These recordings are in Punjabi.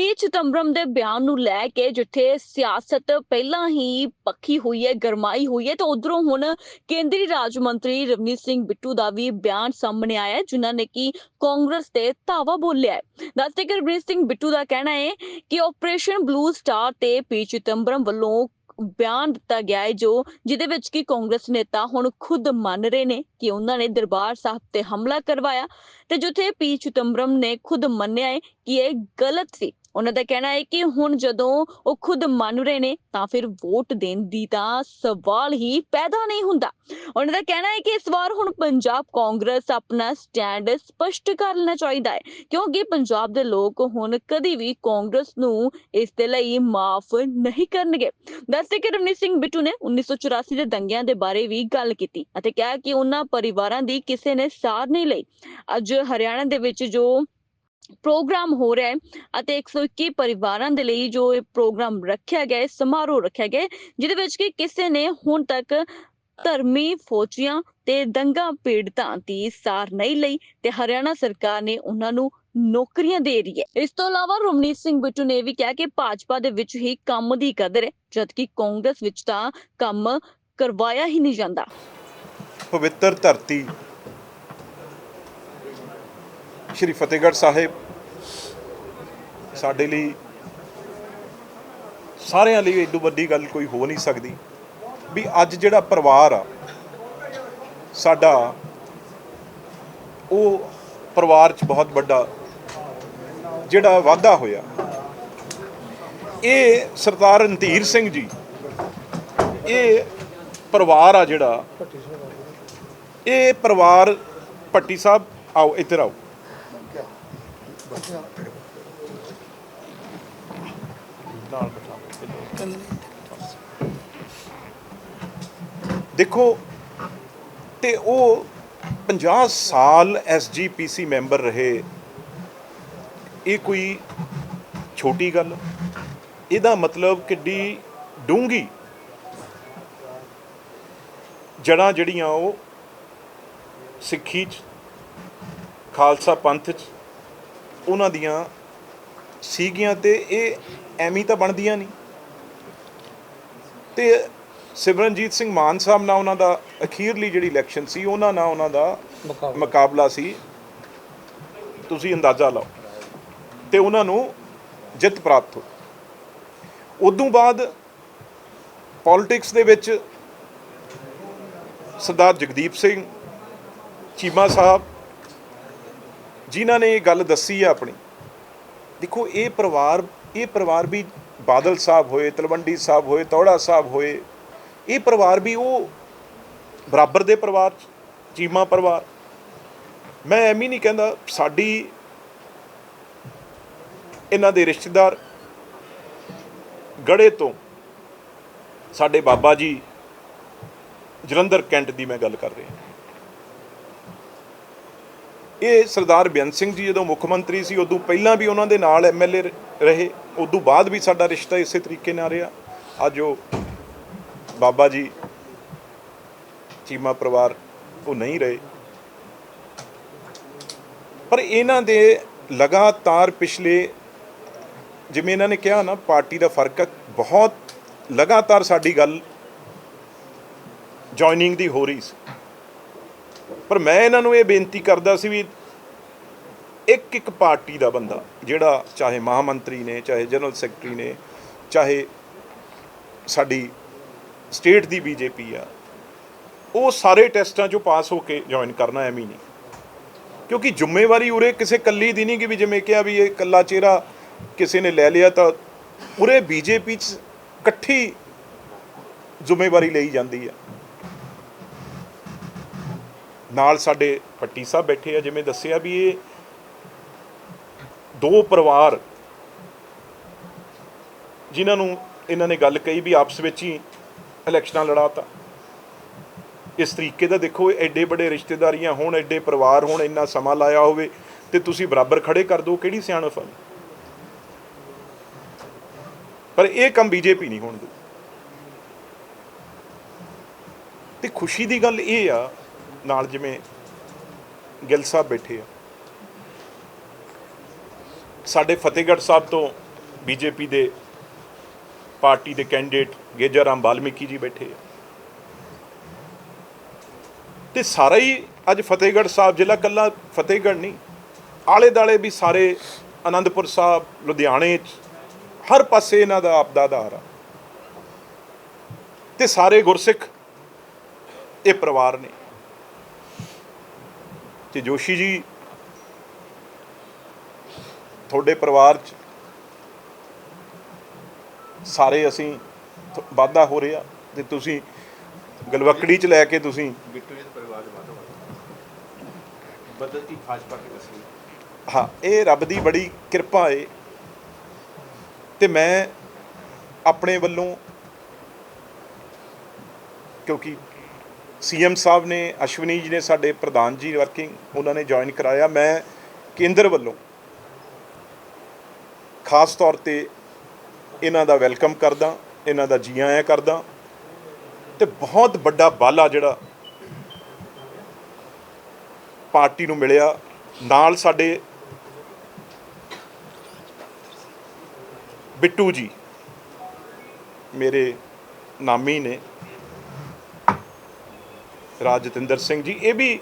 ਪੀ ਚਿਦੰਬਰਮ ਦੇ ਬਿਆਨ ਨੂੰ ਲੈ ਕੇ ਜਿੱਥੇ ਸਿਆਸਤ ਪਹਿਲਾਂ ਹੀ ਪੱਖੀ ਹੋਈ ਹੈ ਗਰਮਾਈ ਹੋਈ ਹੈ ਤਾਂ ਉਧਰੋਂ ਹੁਣ ਕੇਂਦਰੀ ਰਾਜ ਮੰਤਰੀ ਰਵਨੀਤ ਸਿੰਘ ਬਿੱਟੂ ਦਾ ਵੀ ਬਿਆਨ ਸਾਹਮਣੇ ਆਇਆ ਹੈ, ਜਿਨ੍ਹਾਂ ਨੇ ਕਿ ਕਾਂਗਰਸ ਤੇ ਧਾਵਾ ਬੋਲਿਆ ਹੈ। ਦੱਸਦੇ ਕਿ ਰਵਨੀਤ ਸਿੰਘ ਬਿੱਟੂ ਦਾ ਕਹਿਣਾ ਹੈ ਕਿ ਆਪਰੇਸ਼ਨ ਬਲੂ ਸਟਾਰ ਤੇ ਪੀ ਚਿਦੰਬਰਮ ਵੱਲੋਂ ਬਿਆਨ ਦਿੱਤਾ ਗਿਆ ਹੈ ਜੋ ਜਿਹਦੇ ਵਿੱਚ ਕਿ ਕਾਂਗਰਸ ਨੇਤਾ ਹੁਣ ਖੁਦ ਮੰਨ ਰਹੇ ਨੇ ਕਿ ਉਹਨਾਂ ਨੇ ਦਰਬਾਰ ਸਾਹਿਬ ਤੇ ਹਮਲਾ ਕਰਵਾਇਆ ਤੇ ਜਿੱਥੇ ਪੀ ਚਿਦੰਬਰਮ ਨੇ ਖੁਦ ਮੰਨਿਆ ਹੈ ਕਿ ਇਹ ਗਲਤ ਸੀ। ਉਹਨਾਂ ਦਾ ਕਹਿਣਾ ਹੈ ਕਿ ਹੁਣ ਜਦੋਂ ਉਹ ਖੁਦ ਮੰਨ ਰਹੇ ਨੇ, ਤਾਂ ਫਿਰ ਵੋਟ ਦੇਣ ਦੀ ਤਾਂ ਸਵਾਲ ਹੀ ਪੈਦਾ ਨਹੀਂ ਹੁੰਦਾ। ਉਹਨਾਂ ਦਾ ਕਹਿਣਾ ਹੈ ਕਿ ਇਸ ਵਾਰ ਹੁਣ ਪੰਜਾਬ ਕਾਂਗਰਸ ਆਪਣਾ ਸਟੈਂਡ ਸਪਸ਼ਟ ਕਰ ਲੈਣਾ ਚਾਹੀਦਾ ਹੈ, ਕਿਉਂਕਿ ਪੰਜਾਬ ਦੇ ਲੋਕ ਹੁਣ ਕਦੀ ਵੀ ਕਾਂਗਰਸ ਨੂੰ ਇਸ ਦੇ ਲਈ ਮਾਫ ਨਹੀਂ ਕਰਨਗੇ। ਦੱਸਦੇ ਕਿ ਰਵਨੀਤ ਸਿੰਘ ਬਿੱਟੂ ਨੇ 1984 ਦੇ ਦੰਗਿਆਂ ਦੇ ਬਾਰੇ ਵੀ ਗੱਲ ਕੀਤੀ ਅਤੇ ਕਿਹਾ ਕਿ ਉਹਨਾਂ ਪਰਿਵਾਰਾਂ ਦੀ ਕਿਸੇ ਨੇ ਸਾਰ ਨਹੀਂ ਲਈ। ਅੱਜ ਹਰਿਆਣਾ ਦੇ ਵਿੱਚ ਜੋ ਪ੍ਰੋਗਰਾਮ ਹੋ ਰਿਹਾ ਹੈ ਅਤੇ 121 ਪਰਿਵਾਰਾਂ ਦੇ ਲਈ ਜੋ ਇਹ ਪ੍ਰੋਗਰਾਮ ਰੱਖਿਆ ਗਿਆ ਹੈ, ਸਮਾਰੋਹ ਰੱਖਿਆ ਗਿਆ ਜਿਹਦੇ ਵਿੱਚ ਕਿ ਕਿਸੇ ਨੇ ਹੁਣ ਤੱਕ ਧਰਮੀ ਫੌਜੀਆਂ ਤੇ ਦੰਗਾ ਪੀੜਤਾਂ ਦੀ ਸਾਰ ਨਹੀਂ ਲਈ ਤੇ ਹਰਿਆਣਾ ਸਰਕਾਰ ਨੇ ਉਹਨਾਂ ਨੂੰ ਨੌਕਰੀਆਂ ਦੇ ਰਹੀ ਹੈ। ਇਸ ਤੋਂ ਇਲਾਵਾ ਰਮਨੀਤ ਸਿੰਘ ਬਿੱਟੂ ਨੇ ਇਹ ਵੀ ਕਿਹਾ ਕਿ ਭਾਜਪਾ ਦੇ ਵਿੱਚ ਹੀ ਕੰਮ ਦੀ ਕਦਰ ਹੈ, ਜਦਕਿ ਕਾਂਗਰਸ ਵਿੱਚ ਤਾਂ ਕੰਮ ਕਰਵਾਇਆ ਹੀ ਨਹੀਂ ਜਾਂਦਾ। ਪਵਿੱਤਰ ਧਰਤੀ ਸ਼੍ਰੀ ਫਤਿਹਗੜ੍ਹ ਸਾਹਿਬ ਸਾਡੇ ਲਈ ਸਾਰਿਆਂ ਲਈ ਏਡੂ ਵੱਡੀ ਗੱਲ ਕੋਈ ਹੋ ਨਹੀਂ ਸਕਦੀ ਵੀ ਅੱਜ ਜਿਹੜਾ ਪਰਿਵਾਰ ਆ, ਸਾਡਾ ਉਹ ਪਰਿਵਾਰ 'ਚ ਬਹੁਤ ਵੱਡਾ ਜਿਹੜਾ ਵਾਧਾ ਹੋਇਆ। ਇਹ ਸਰਦਾਰ ਰਣਧੀਰ ਸਿੰਘ ਜੀ, ਇਹ ਪਰਿਵਾਰ ਆ ਜਿਹੜਾ, ਇਹ ਪਰਿਵਾਰ ਭੱਟੀ ਸਾਹਿਬ ਆਓ ਇੱਧਰ ਆਓ। ਦੇਖੋ, ਤੇ ਉਹ 50 ਸਾਲ ਐਸਜੀਪੀਸੀ ਮੈਂਬਰ ਰਹੇ, ਇਹ ਕੋਈ ਛੋਟੀ ਗੱਲ, ਇਹਦਾ ਮਤਲਬ ਕਿੱਡੀ ਡੂੰਗੀ ਜੜਾਂ ਜਿਹੜੀਆਂ ਉਹ ਸਿੱਖੀ ਚ, ਖਾਲਸਾ ਪੰਥ ਚ ਉਹਨਾਂ ਦੀਆਂ ਸੀਗੀਆਂ ਤੇ ਇਹ ਐਵੇਂ ਤਾਂ ਬਣਦੀਆਂ ਨਹੀਂ। ਤੇ ਸਿਮਰਨਜੀਤ ਸਿੰਘ ਮਾਨ ਸਾਹਿਬ ਨਾਲ ਉਹਨਾਂ ਦਾ ਅਖੀਰਲੀ ਜਿਹੜੀ ਇਲੈਕਸ਼ਨ ਸੀ ਉਹਨਾਂ ਨਾਲ ਉਹਨਾਂ ਦਾ ਮੁਕਾਬਲਾ। ਸੀ। ਤੁਸੀਂ ਅੰਦਾਜ਼ਾ ਲਾਓ। ਤੇ ਉਹਨਾਂ ਨੂੰ ਜਿੱਤ ਪ੍ਰਾਪਤ ਹੋਈ। ਉਦੋਂ ਬਾਅਦ ਪੋਲਿਟਿਕਸ ਦੇ ਵਿੱਚ ਸਰਦਾਰ ਜਗਦੀਪ ਸਿੰਘ ਚੀਮਾ ਸਾਹਿਬ ਜਿਨ੍ਹਾਂ ਨੇ ਇਹ ਗੱਲ ਦੱਸੀ ਆ ਆਪਣੀ ਦੇਖੋ ਇਹ ਪਰਿਵਾਰ ਇਹ ਪਰਿਵਾਰ ਵੀ ਬਾਦਲ ਸਾਹਿਬ ਹੋਏ ਤਲਵੰਡੀ ਸਾਹਿਬ ਹੋਏ ਤੌੜਾ ਸਾਹਿਬ ਹੋਏ ਇਹ ਪਰਿਵਾਰ ਵੀ ਉਹ ਬਰਾਬਰ ਦੇ ਪਰਿਵਾਰ 'ਚ, ਚੀਮਾ ਪਰਿਵਾਰ। ਮੈਂ ਐਵੇਂ ਨਹੀਂ ਕਹਿੰਦਾ ਸਾਡੀ ਇਹਨਾਂ ਦੇ ਰਿਸ਼ਤੇਦਾਰ ਗੜੇ ਤੋਂ ਸਾਡੇ ਬਾਬਾ ਜੀ ਜਲੰਧਰ ਕੈਂਟ ਦੀ ਮੈਂ ਗੱਲ ਕਰ ਰਿਹਾ। ਇਹ ਸਰਦਾਰ ਬੇਅੰਤ ਸਿੰਘ ਜੀ ਜਦੋਂ ਮੁੱਖ ਮੰਤਰੀ ਸੀ, ਉਦੋਂ ਪਹਿਲਾਂ ਵੀ ਉਹਨਾਂ ਦੇ ਨਾਲ ਐਮਐਲਏ ਰਹੇ, ਉਦੋਂ ਬਾਅਦ ਵੀ ਸਾਡਾ ਰਿਸ਼ਤਾ ਇਸੇ ਤਰੀਕੇ ਨਾਲ ਰਿਹਾ। ਅੱਜ ਉਹ ਬਾਬਾ ਜੀ, ਚੀਮਾ ਪਰਿਵਾਰ, ਉਹ ਨਹੀਂ ਰਹੇ। ਪਰ ਇਹਨਾਂ ਦੇ ਲਗਾਤਾਰ ਪਿਛਲੇ, ਜਿਵੇਂ ਇਹਨਾਂ ਨੇ ਕਿਹਾ ਨਾ, ਪਾਰਟੀ ਦਾ ਫ਼ਰਕ ਹੈ ਬਹੁਤ ਲਗਾਤਾਰ ਸਾਡੀ ਗੱਲ ਜੁਆਇਨਿੰਗ ਦੀ ਹੋ ਰਹੀ ਸੀ। ਪਰ ਮੈਂ ਇਹਨਾਂ ਨੂੰ ਇਹ ਬੇਨਤੀ ਕਰਦਾ ਸੀ ਵੀ ਇੱਕ ਇੱਕ ਪਾਰਟੀ ਦਾ ਬੰਦਾ, ਜਿਹੜਾ ਚਾਹੇ ਮਹਾਮੰਤਰੀ ਨੇ, ਚਾਹੇ ਜਨਰਲ ਸੈਕਟਰੀ ਨੇ, ਚਾਹੇ ਸਾਡੀ ਸਟੇਟ ਦੀ ਬੀਜੇਪੀ ਆ, ਉਹ ਸਾਰੇ ਟੈਸਟਾਂ 'ਚੋਂ ਪਾਸ ਹੋ ਕੇ ਜੁਆਇਨ ਕਰਨਾ ਐਵੇਂ ਨਹੀਂ। ਕਿਉਂਕਿ ਜ਼ਿੰਮੇਵਾਰੀ ਉਰੇ ਕਿਸੇ ਕੱਲੀ ਦੀ ਨਹੀਂ ਕਿ ਵੀ ਜਿਵੇਂ ਕਿਹਾ ਵੀ ਇਹ ਕੱਲਾ ਚਿਹਰਾ ਕਿਸੇ ਨੇ ਲੈ ਲਿਆ ਤਾਂ ਉਰੇ ਬੀਜੇਪੀ 'ਚ ਇਕੱਠੀ ਜ਼ਿੰਮੇਵਾਰੀ ਲਈ ਜਾਂਦੀ ਆ। ਨਾਲ ਸਾਡੇ ਪੱਟੀ ਸਾਹਿਬ ਬੈਠੇ ਆ, ਜਿਵੇਂ ਦੱਸਿਆ ਵੀ ਇਹ ਦੋ ਪਰਿਵਾਰ ਜਿਨ੍ਹਾਂ ਨੂੰ ਇਹਨਾਂ ਨੇ ਗੱਲ ਕਹੀ ਵੀ ਆਪਸ ਵਿੱਚ ਹੀ ਇਲੈਕਸ਼ਨਾਂ ਲੜਾਤਾ। ਇਸ ਤਰੀਕੇ ਦਾ ਦੇਖੋ ਐਡੇ ਵੱਡੇ ਰਿਸ਼ਤੇਦਾਰੀਆਂ ਹੋਣ, ਐਡੇ ਪਰਿਵਾਰ ਹੋਣ, ਇੰਨਾ ਸਮਾਂ ਲਾਇਆ ਹੋਵੇ ਤੇ ਤੁਸੀਂ ਬਰਾਬਰ ਖੜੇ ਕਰ ਦਿਓ, ਕਿਹੜੀ ਸਿਆਣਪ ਆ? ਪਰ ਇਹ ਕੰਮ ਬੀਜੇਪੀ ਨਹੀਂ ਹੋਣ ਦੂ ਤੇ ਖੁਸ਼ੀ ਦੀ ਗੱਲ ਇਹ ਆ ਨਾਲ ਜਿਵੇਂ ਗਿੱਲ ਸਾਹਿਬ ਬੈਠੇ ਆ। ਸਾਡੇ ਫਤਿਹਗੜ੍ਹ ਸਾਹਿਬ ਤੋਂ ਬੀਜੇਪੀ ਦੇ ਪਾਰਟੀ ਦੇ ਕੈਂਡੀਡੇਟ ਗੇਜਾ ਰਾਮ ਬਾਲਮੀਕੀ ਜੀ ਬੈਠੇ ਆ। ਤੇ ਸਾਰਾ ਹੀ ਅੱਜ ਫਤਿਹਗੜ੍ਹ ਸਾਹਿਬ, ਜ਼ਿਲ੍ਹਾ ਕੱਲਾ ਫਤਿਹਗੜ੍ਹ ਨਹੀਂ ਆਲੇ ਦਾਲੇ ਵੀ ਸਾਰੇ ਆਨੰਦਪੁਰ ਸਾਹਿਬ, ਲੁਧਿਆਣੇ 'ਚ, ਹਰ ਪਾਸੇ ਇਹਨਾਂ ਦਾ ਆਪਦਾ ਆਧਾਰ ਆ। ਤੇ ਸਾਰੇ ਗੁਰਸਿੱਖ, ਇਹ ਪਰਿਵਾਰ ਨੇ। ਤੇ ਜੋਸ਼ੀ ਜੀ ਤੁਹਾਡੇ ਪਰਿਵਾਰ 'ਚ ਸਾਰੇ ਅਸੀਂ ਵਾਧਾ ਹੋ ਰਿਹਾ ਤੇ ਤੁਸੀਂ ਗਲਵਕੜੀ 'ਚ ਲੈ ਕੇ ਤੁਸੀਂ ਹਾਂ ਇਹ ਰੱਬ ਦੀ ਬੜੀ ਕਿਰਪਾ ਏ। ਤੇ ਮੈਂ ਆਪਣੇ ਵੱਲੋਂ ਕਿਉਂਕਿ ਸੀਐਮ ਸਾਹਿਬ ਨੇ, ਅਸ਼ਵਨੀ ਜੀ ਨੇ ਸਾਡੇ ਪ੍ਰਧਾਨ ਜੀ ਵਰਕਿੰਗ ਉਹਨਾਂ ਨੇ ਜੁਆਇਨ ਕਰਾਇਆ। ਮੈਂ ਕੇਂਦਰ ਵੱਲੋਂ ਖਾਸ ਤੌਰ ਤੇ ਇਹਨਾਂ ਦਾ ਵੈਲਕਮ ਕਰਦਾ, ਇਹਨਾਂ ਦਾ ਜੀ ਆਇਆਂ ਕਰਦਾ ਤੇ ਬਹੁਤ ਵੱਡਾ ਬਾਲਾ ਜਿਹੜਾ ਪਾਰਟੀ ਨੂੰ ਮਿਲਿਆ। ਨਾਲ ਸਾਡੇ ਬਿੱਟੂ ਜੀ, ਮੇਰੇ ਨਾਮੀ ਨੇ। ਰਾਜਤਿੰਦਰ ਸਿੰਘ ਜੀ ਇਹ ਵੀ